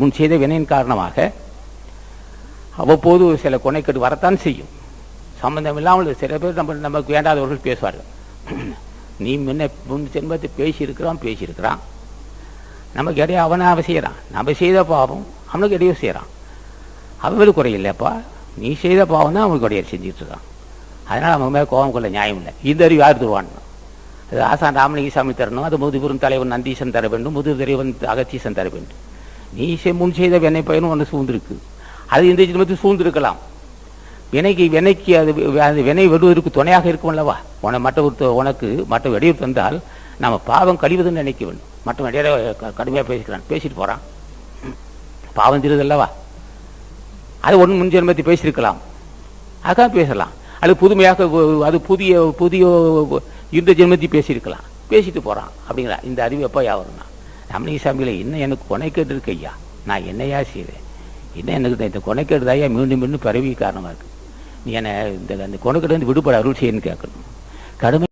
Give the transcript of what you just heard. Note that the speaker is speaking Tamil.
முன் செய்த வினையின் காரணமாக அவ்வப்போது சில கொனைக்கட்டு வரத்தான் செய்யும். சம்பந்தம் இல்லாமல் சில பேர் நம்ம நமக்கு வேண்டாதவர்கள் பேசுவார்கள். நீ முன்ன முன் ஜென்மத்தை பேசியிருக்கிறான் பேசியிருக்கிறான். நமக்கு இடையே அவனை அவன் செய்கிறான். நம்ம செய்த பாவம் அவனுக்கு இடையே செய்கிறான். அவனுக்கு குறையில்லைப்பா நீ செய்த பாவம் தான் அவனுக்கு இடையே செஞ்சுட்டு இருக்கான் அதனால் அவன் மேலே கோபம் கொள்ள நியாயம் இல்லை. இந்த அறிவு யார் தருவான்னு அது ஆசான் ராமலிங்க சாமி தரணும் அது முதுபெரும் தலைவன் நந்தீசன் தர வேண்டும் முது அகத்தீசன் தர வேண்டும். நீ முன் செய்த வினை பயனும் ஒன்று சூழ்ந்திருக்கு. அது இந்த ஜென்மத்தில் சூழ்ந்திருக்கலாம். வினைக்கு வினைக்கு அது அது வினை வெடுவதற்கு துணையாக இருக்கும் அல்லவா? உன மற்ற உனக்கு மற்ற வெடிவு தந்தால் நம்ம பாவம் கழிவதுன்னு நினைக்க வேண்டும். மற்ற இடையில க- கடுமையாக பேசிக்கிறான். பேசிட்டு போகிறான் பாவம் தெரியுது அல்லவா? அது ஒன்று முன் ஜென்மத்தை பேசியிருக்கலாம். அதுக்காக பேசலாம். அது புதுமையாக அது புதிய புதிய இந்த ஜென்மத்தை பேசியிருக்கலாம். பேசிட்டு போகிறான் அப்படிங்களா இந்த அறிவு எப்போ யாவரும்னா தமிழக சாமியில் இன்னும் எனக்கு கொனைக்கேடு இருக்கு ஐயா? நான் என்னையா செய்வேன்? என்ன எனக்கு இந்த கொனைக்கேடு ஐயா மீண்டும் மீண்டும் பரவி காரணமாக இருக்கு. நீ என்னை இந்த அந்த கொனைக்கேடு வந்து விடுபட அருள் செய்யன்னு கேட்கணும். கடுமை